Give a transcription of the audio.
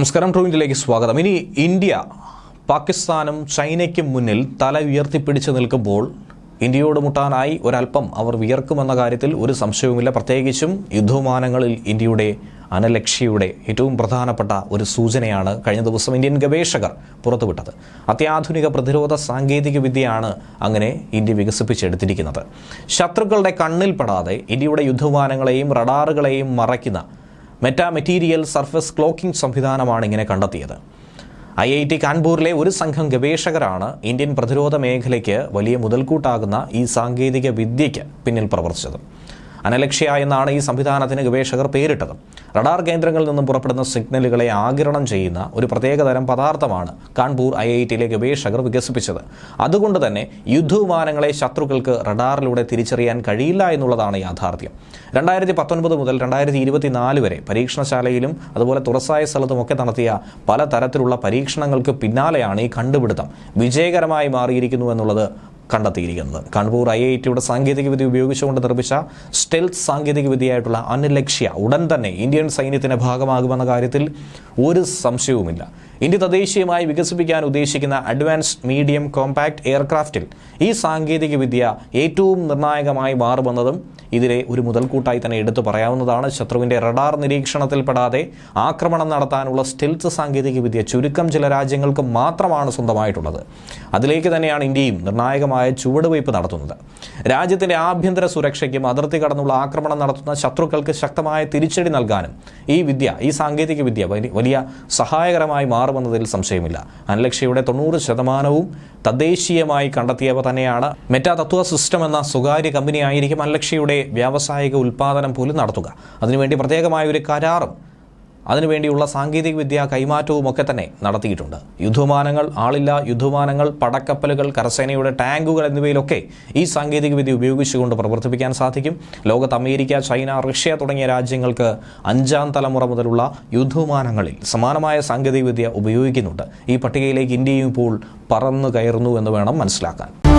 നമസ്കാരം ട്രൂ സ്വാഗതം. ഇനി ഇന്ത്യ പാകിസ്ഥാനും ചൈനയ്ക്കും മുന്നിൽ തല ഉയർത്തിപ്പിടിച്ച് നിൽക്കുമ്പോൾ ഇന്ത്യയോട് മുട്ടാനായി ഒരല്പം അവർ വിയർക്കുമെന്ന കാര്യത്തിൽ ഒരു സംശയവുമില്ല. പ്രത്യേകിച്ചും യുദ്ധവിമാനങ്ങളിൽ ഇന്ത്യയുടെ അനലക്ഷ്യയുടെ ഏറ്റവും പ്രധാനപ്പെട്ട ഒരു സൂചനയാണ് കഴിഞ്ഞ ദിവസം ഇന്ത്യൻ ഗവേഷകർ പുറത്തുവിട്ടത്. അത്യാധുനിക പ്രതിരോധ സാങ്കേതിക വിദ്യയാണ് അങ്ങനെ ഇന്ത്യ വികസിപ്പിച്ചെടുത്തിരിക്കുന്നത്. ശത്രുക്കളുടെ കണ്ണിൽപ്പെടാതെ ഇന്ത്യയുടെ യുദ്ധവിമാനങ്ങളെയും റഡാറുകളെയും മറയ്ക്കുന്ന മെറ്റാ മെറ്റീരിയൽ സർഫസ് ക്ലോക്കിംഗ് സംവിധാനമാണ് ഇങ്ങനെ കണ്ടെത്തിയത്. ഐ ഐ ടി കാൺപൂരിലെ ഒരു സംഘം ഗവേഷകരാണ് ഇന്ത്യൻ പ്രതിരോധ മേഖലയ്ക്ക് വലിയ മുതൽക്കൂട്ടാകുന്ന ഈ സാങ്കേതിക വിദ്യയ്ക്ക് പിന്നിൽ പ്രവർത്തിച്ചത്. അനലക്ഷ്യ എന്നാണ് ഈ സംവിധാനത്തിന് ഗവേഷകർ പേരിട്ടത്. റഡാർ കേന്ദ്രങ്ങളിൽ നിന്നും പുറപ്പെടുന്ന സിഗ്നലുകളെ ആകിരണം ചെയ്യുന്ന ഒരു പ്രത്യേകതരം പദാർത്ഥമാണ് കാൺപൂർ ഐ ഐ ടിയിലെ ഗവേഷകർ വികസിപ്പിച്ചത്. അതുകൊണ്ട് തന്നെ യുദ്ധവിമാനങ്ങളെ ശത്രുക്കൾക്ക് റഡാറിലൂടെ തിരിച്ചറിയാൻ കഴിയില്ല എന്നുള്ളതാണ് യാഥാർത്ഥ്യം. രണ്ടായിരത്തി പത്തൊൻപത് മുതൽ രണ്ടായിരത്തി ഇരുപത്തിനാല് വരെ പരീക്ഷണശാലയിലും അതുപോലെ തുറസായ സ്ഥലത്തുമൊക്കെ നടത്തിയ പലതരത്തിലുള്ള പരീക്ഷണങ്ങൾക്ക് പിന്നാലെയാണ് ഈ കണ്ടുപിടുത്തം. വിജയകരമായി മാറിയിരിക്കുന്നു എന്നുള്ളത് കണ്ടെത്തിയിരിക്കുന്നത്. കാൺപൂർ ഐ ഐ ടിയുടെ സാങ്കേതികവിദ്യ ഉപയോഗിച്ചുകൊണ്ട് നിർമ്മിച്ച സ്റ്റെൽത്ത് സാങ്കേതികവിദ്യയായിട്ടുള്ള അനലക്ഷ്യ ഉടൻ തന്നെ ഇന്ത്യൻ സൈന്യത്തിന്റെ ഭാഗമാകുമെന്ന കാര്യത്തിൽ ഒരു സംശയവുമില്ല. ഇന്ത്യ തദ്ദേശീയമായി വികസിപ്പിക്കാൻ ഉദ്ദേശിക്കുന്ന അഡ്വാൻസ് മീഡിയം കോമ്പാക്ട് എയർക്രാഫ്റ്റിൽ ഈ സാങ്കേതികവിദ്യ ഏറ്റവും നിർണായകമായി മാറുമെന്നതും ഇതിലെ ഒരു മുതൽക്കൂട്ടായി തന്നെ എടുത്തു പറയാവുന്നതാണ്. ശത്രുവിന്റെ റഡാർ നിരീക്ഷണത്തിൽപ്പെടാതെ ആക്രമണം നടത്താനുള്ള സ്റ്റെൽത്ത് സാങ്കേതികവിദ്യ ചുരുക്കം ചില രാജ്യങ്ങൾക്ക് മാത്രമാണ് സ്വന്തമായിട്ടുള്ളത്. അതിലേക്ക് തന്നെയാണ് ഇന്ത്യയും നിർണായകമായ ചുവടുവയ്പ് നടത്തുന്നത്. രാജ്യത്തിന്റെ ആഭ്യന്തര സുരക്ഷയ്ക്കും അതിർത്തി കടന്നുള്ള ആക്രമണം നടത്തുന്ന ശത്രുക്കൾക്ക് ശക്തമായ തിരിച്ചടി നൽകാനും ഈ വിദ്യ ഈ സാങ്കേതികവിദ്യ വലിയ സഹായകരമായി മാറുമെന്നതിൽ സംശയമില്ല. അനലക്ഷ്യയുടെ തൊണ്ണൂറ് ശതമാനവും തദ്ദേശീയമായി കണ്ടെത്തിയവ തന്നെയാണ്. മെറ്റാ തത്വ സിസ്റ്റം എന്ന സ്വകാര്യ കമ്പനി ആയിരിക്കും അനലക്ഷ്യയുടെ വ്യാവസായിക ഉൽപ്പാദനം പോലും നടത്തുക. അതിനുവേണ്ടി പ്രത്യേകമായ ഒരു കരാറും അതിനുവേണ്ടിയുള്ള സാങ്കേതിക വിദ്യ കൈമാറ്റവും ഒക്കെ തന്നെ നടത്തിയിട്ടുണ്ട്. യുദ്ധവിമാനങ്ങൾ ആളില്ല യുദ്ധവിമാനങ്ങൾ പടക്കപ്പലുകൾ കരസേനയുടെ ടാങ്കുകൾ എന്നിവയിലൊക്കെ ഈ സാങ്കേതിക വിദ്യ ഉപയോഗിച്ചുകൊണ്ട് പ്രവർത്തിപ്പിക്കാൻ സാധിക്കും. ലോകത്ത് അമേരിക്ക ചൈന റഷ്യ തുടങ്ങിയ രാജ്യങ്ങൾക്ക് അഞ്ചാം തലമുറ മുതലുള്ള യുദ്ധവിമാനങ്ങളിൽ സമാനമായ സാങ്കേതിക വിദ്യ ഉപയോഗിക്കുന്നുണ്ട്. ഈ പട്ടികയിലേക്ക് ഇന്ത്യയും ഇപ്പോൾ പറന്നു കയറുന്നു എന്ന് വേണം മനസ്സിലാക്കാൻ.